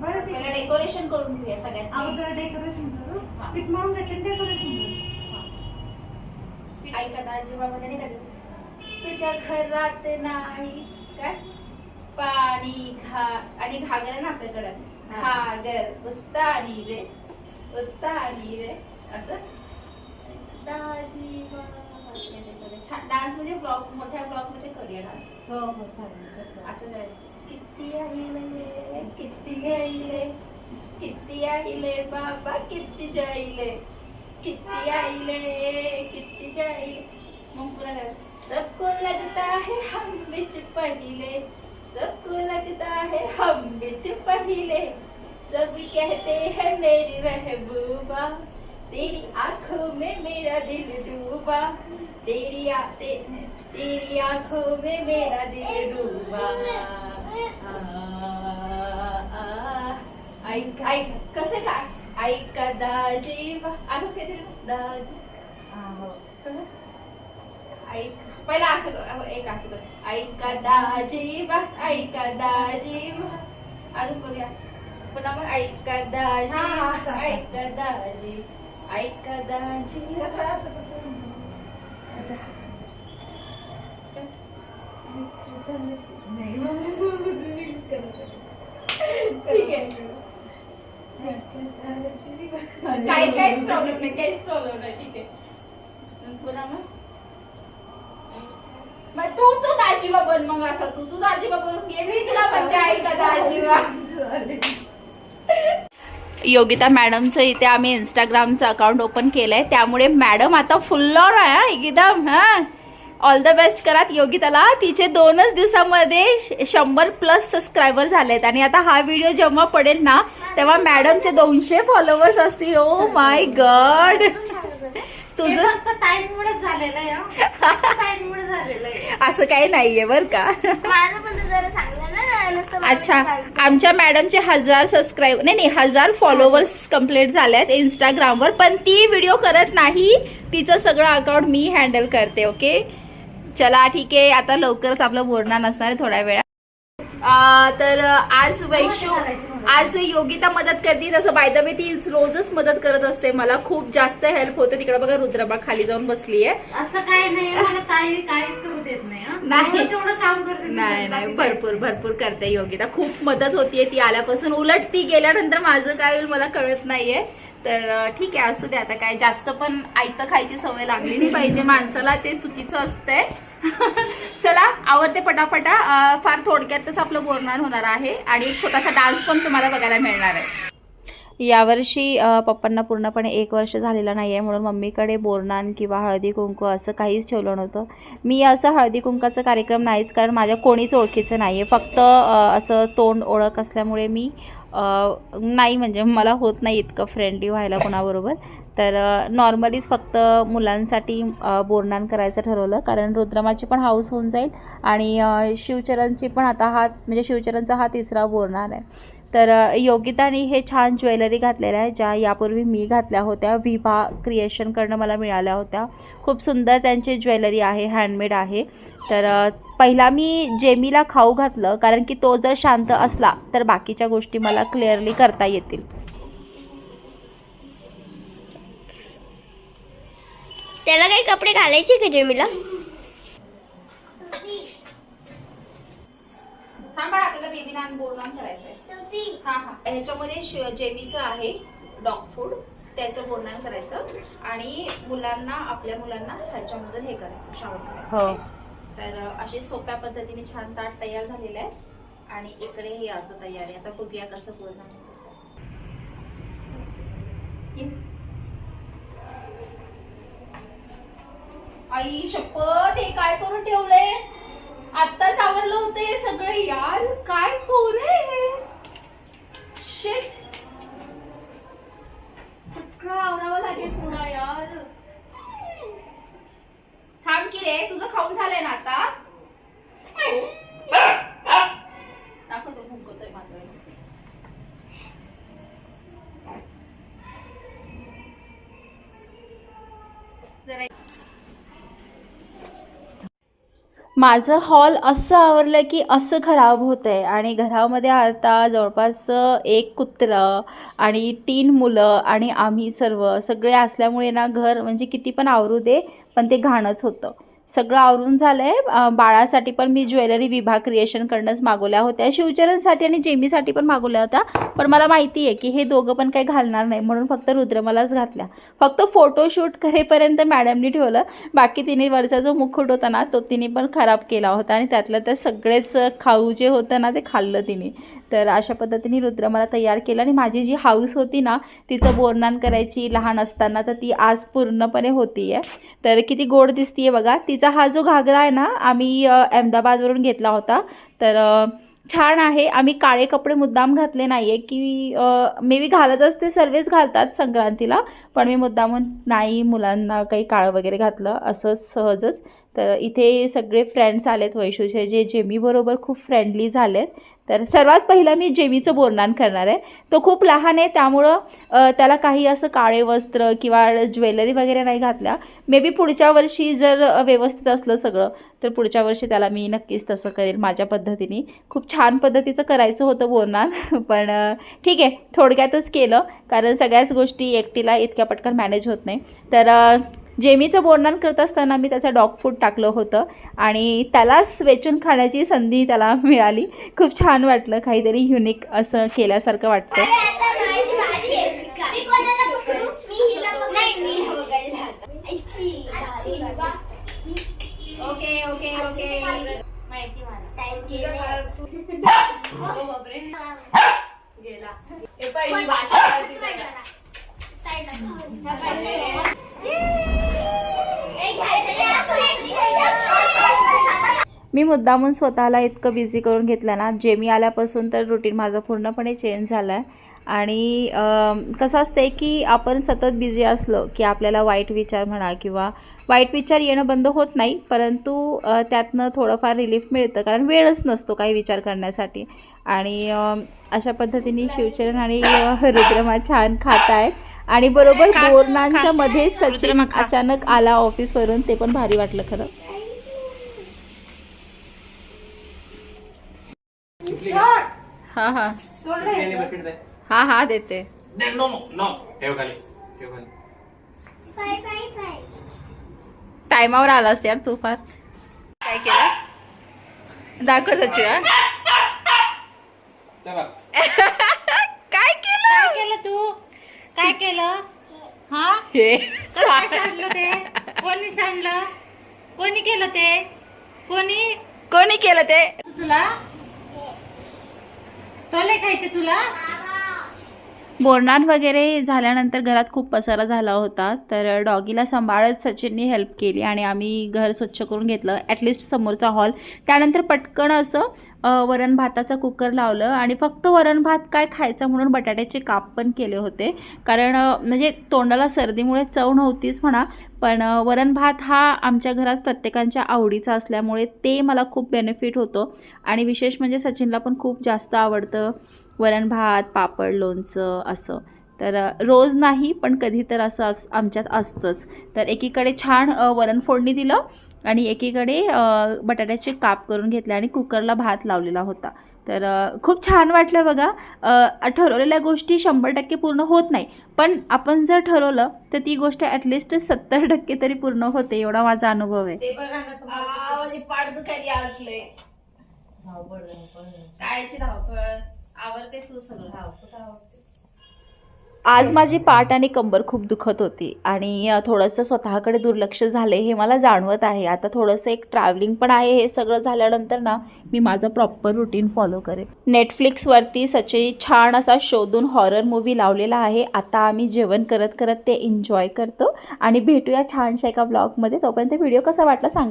बरं ठीक पहिलं आहे. डेकोरेशन करून घेऊया सगळ्यांनी अगोदर डेकोरेशन करू. हा. पीठ मळून घेतलं डेकोरेशन करू. ऐका दाजीबामध्ये नाही का तुझ्या घरात नाही. काय? पाणी घा. आणि घागर आहे ना आपल्याकडे हा. घागर. उत्तानी रे. उत्तानी रे. असं? दाजीबा असं काहीतरी करूया. छान. डान्स म्हणजे ब्लॉग मोठ्या ब्लॉगमध्ये करूया डान्स हो हो चालेल. असं करायचं. सबको लगता है हम बिच पहिले सबको लगता है हम बिच पहिले. सब कहते हैं मेरी महबूबा तेरी आँखों में मेरा दिल डूबा तेरी आ, ते, तेरी आँखों में मेरा दिल डूबा. ऐक ऐक कसं काय? ऐका दाजी असंच काहीतरी दाजी हा, हो. ऐक पहिला असं कर, एक असं कर. ऐका दाजी बा ऐका दाजी बा अजून बघूया. पुन्हा मग ऐका हा, दाजी हा. ऐका दाजी ऐका दाजी कसं असं नाही ठीक आहे काही काहीच प्रॉब्लेम नाही काहीच प्रॉब्लेम नाही ठीक आहे. पुन्हा मग? तू तू दाजीबा बन मग असं. तू तू दाजीबा बनून मी तुला म्हणते ऐका दाजीबा? योगिता मॅडमचं इथे आम्ही इंस्टाग्रामचं अकाउंट ओपन केलंय. त्यामुळे मॅडम आता फुल ऑन आहे हा, एकदम हा. ऑल द बेस्ट करात. योगिताला तिचे दोनच दिवसामध्ये शंभर प्लस सबस्क्रायबर झालेत. आणि आता हा व्हिडिओ जेव्हा पडेल ना तेव्हा मॅडमचे दोनशे फॉलोअर्स असतील. ओ माय गॉड तुझं असं काही नाहीये बर का. अच्छा. आमच्या मॅडमचे हजार सबस्क्राईब नाही नाही हजार फॉलोअर्स कंप्लीट झालेत इंस्टाग्रामवर पण ती व्हिडिओ करत नाही. तिचं सगळं अकाउंट मी हँडल करते ओके चला ठीक आहे. आता लवकरच आपलं बोलणार नसणार आहे थोड्या वेळा तर आज वैशू आज योगिता मदत करते तसं बाय द वे ती रोजच मदत करत असते. मला खूप जास्त हेल्प होते. तिकडे बघा रुद्रबा खाली जाऊन बसली आहे असं काही नाही. मला ताई काहीच करू देत नाही. नाही. जेवढं तेवढं काम करते मी. नाही भरपूर भरपूर करते योगिता. खूप मदत होतीये ती आल्यापासून. उलट ती गेल्यानंतर माझं काय होईल मला कळत नाहीये. तर ठीक आहे असू दे आता काय जास्त पण आयतं खायची सवय लागली नाही पाहिजे. माणसाला ते चुकीचं असतंय. चला आवडते पटापटा. फार थोडक्यातच आपलं बोलणार होणार आहे. आणि एक छोटासा डान्स पण तुम्हाला बघायला मिळणार आहे. यावर्षी पप्पांना पूर्णपणे एक वर्ष झालेलं नाही आहे म्हणून मम्मीकडे बोरनान किंवा हळदी कुंकू असं काहीच ठेवलं नव्हतं. मी असं हळदी कुंकाचा कार्यक्रम नाहीच कारण माझ्या कोणीच ओळखीचं नाही आहे फक्त असं तोंड ओळख असल्यामुळे मी नाही म्हणजे मला होत नाही इतकं फ्रेंडली व्हायला कोणाबरोबर. तर नॉर्मलीच फक्त मुलांसाठी अ, बोरनान करायचं ठरवलं कारण रुद्रमाची पण हाऊस होऊन जाईल आणि शिवचरणची पण आता हा म्हणजे शिवचरणचा हा तिसरा बोरनान आहे. तर योगिताने हे छान ज्वेलरी घातलेल्या आहे ज्या यापूर्वी मी घातल्या होत्या. विभा क्रिएशनकडनं मला मिळाल्या होत्या. खूप सुंदर त्यांची ज्वेलरी आहे हँडमेड आहे. तर पहिला मी जेमीला खाऊ घातलं कारण की तो जर शांत असला तर बाकीच्या गोष्टी मला क्लिअरली करता येतील. त्याला काही कपडे घालायचे का जेमीला? थांबा आपल्याला बेबी नान बोरनान करायचं हा हा. ह्याच्यामध्ये जेमीचं आहे डॉग फूड. त्याचं बोरनान करायचं. आणि मुलांना आपल्या मुलांना ह्याच्यामधून हे करायचं श्रावण करायचं. हो. तर असे सोप्या पद्धतीने छान ताट तयार झालेलं आहे आणि इकडे हे असं तयार आहे. आता बघूया कसं बोलणार आई शपथ हे काय करून ठेवलंय? आत्ताच आवरलं होतं हे सगळं यार. काय पोरे शिट सगळं आवरावं लागेल पुन्हा यार थांब की रे तुझं ना आता? दाखवतो भुंकतोय माझं माझं हॉल असं आवरलं की असं खराब होतं आहे आणि घरामध्ये आता जवळपास एक कुत्रं आणि तीन मुलं आणि आम्ही सर्व सगळे असल्यामुळे ना घर म्हणजे किती पण आवरू दे पण ते घाणच होतं. सगळं आवरून झालं आहे बाळासाठी पण मी ज्वेलरी विभाग क्रिएशनकडनंच मागवल्या होत्या. शिवचरणसाठी आणि जेमीसाठी पण मागवल्या होत्या. पण मला माहिती आहे की हे दोघं पण काही घालणार नाही. म्हणून फक्त रुद्रमलाच घातल्या. फक्त फोटोशूट करेपर्यंत मॅडमनी ठेवलं. बाकी तिने वरचा जो मुखवट होता ना तो तिने पण खराब केला होता. आणि त्यातलं तर सगळेच खाऊ जे होतं ना ते खाल्लं तिने. तर अशा पद्धतीने रुद्र मला तयार केलं आणि माझी जी हाऊस होती ना तिचं बोरनान करायची लहान असताना तर ती आज पूर्णपणे होती आहे तर किती गोड दिसतीये बघा. तिचा हा जो घागरा आहे ना आम्ही अहमदाबादवरून घेतला होता. तर छान आहे. आम्ही काळे कपडे मुद्दाम घातले नाही आहे की मे बी घालत असते सर्वच घालतात संक्रांतीला पण मी मुद्दामून नाही मुलांना काही काळं वगैरे घातलं असंच सहजच. तर इथे सगळे फ्रेंड्स आलेत वैशूचे जे जेमीबरोबर खूप फ्रेंडली झालेत. तर सर्वात पहिलं मी जेमीचं बोरनान करणार आहे. तो खूप लहान आहे त्यामुळं त्याला काही असं काळे वस्त्र किंवा ज्वेलरी वगैरे नाही घातल्या. मे बी पुढच्या वर्षी जर व्यवस्थित असलं सगळं तर पुढच्या वर्षी त्याला मी नक्कीच तसं करेल माझ्या पद्धतीने. खूप छान पद्धतीचं करायचं होतं बोरनान पण ठीक आहे थोडक्यातच केलं कारण सगळ्याच गोष्टी एकटीला इतक्या पटकन मॅनेज होत नाही. तर जेमीचं बोरनान करत असताना मी त्याचं डॉग फूड टाकलं होतं आणि त्यालाच वेचून खाण्याची संधी त्याला मिळाली. खूप छान वाटलं काहीतरी युनिक असं केल्यासारखं वाटतं. ओके ओके ओके मी मुद्दामून स्वतःला इतकं बिझी करून घेतलं ना जेमी आल्यापासून तर रुटीन माझं पूर्णपणे चेंज झालं आहे आणि कसं असते की आपण सतत बिझी असलो की आपल्याला वाईट विचार म्हणा किंवा वाईट विचार येणं बंद होत नाही परंतु त्यातनं थोडंफार रिलीफ मिळतं. कारण वेळच नसतो काही विचार करण्यासाठी. आणि अशा पद्धतीने शिवचरण आणि रुद्रमा छान खात आहेत. आणि बरोबर बोरनांच्या मध्ये सचिन अचानक आला ऑफिसवरून ते पण भारी वाटलं खरं. हा हा. हा हा देते. नो नो ठेव खाली. ठेव खाली. टायमावर आलास यार तू फार. काय केलं? दाखव हा. तेव्हा. काय केलं? काय केलं तू? काय केलं? हा? हे. काय सांडलं ते? कोणी सांडलं? कोणी केलं ते? कोणी? कोणी केलं ते तुला? टोले खायचे तुला? बोरनान वगैरे झाल्यानंतर घरात खूप पसारा झाला होता तर डॉगीला सांभाळत सचिननी हेल्प केली आणि आम्ही घर स्वच्छ करून घेतलं ॲटलिस्ट समोरचा हॉल त्यानंतर पटकन असं वरण भाताचा कुकर लावलं आणि फक्त वरण भात काय खायचा म्हणून बटाट्याचे काप पण केले होते. कारण म्हणजे तोंडाला सर्दीमुळे चव नव्हतीच म्हणा पण वरण भात हा आमच्या घरात प्रत्येकांच्या आवडीचा असल्यामुळे ते मला खूप बेनिफिट होतो. आणि विशेष म्हणजे सचिनला पण खूप जास्त आवडतं. वरण भात पापड लोणचं असं. तर रोज नाही पण कधी तर असं अस- आमच्यात असतंच. तर एकीकडे छान वरण फोडणी दिलं आणि एकीकडे बटाट्याचे काप करून घेतले आणि कुकरला भात लावलेला होता. तर खूप छान वाटलं बघा. ठरवलेल्या गोष्टी शंभर टक्के पूर्ण होत नाही. पण आपण जर ठरवलं तर ती गोष्ट ॲटलिस्ट सत्तर टक्के तरी पूर्ण होते एवढा माझा अनुभव आहे. ते आवडते तू सगळं. धावपळ आवडते. आज माझी पाठ आणि कंबर खूप दुखत होती आणि थोडंसं स्वतःकडे दुर्लक्ष झाले हे मला जाणवत आहे. आता थोडंसं एक ट्रॅव्हलिंग पण आहे हे सगळं झाल्यानंतर ना मी माझं प्रॉपर रुटीन फॉलो करेन. नेटफ्लिक्सवरती सचिन छान असा शोधून हॉरर मूवी लावलेला आहे. आता आम्ही जेवण करत करत ते एन्जॉय करतो. आणि भेटूया छानशा एका ब्लॉगमध्ये तोपर्यंत व्हिडिओ कसा वाटला सांगा.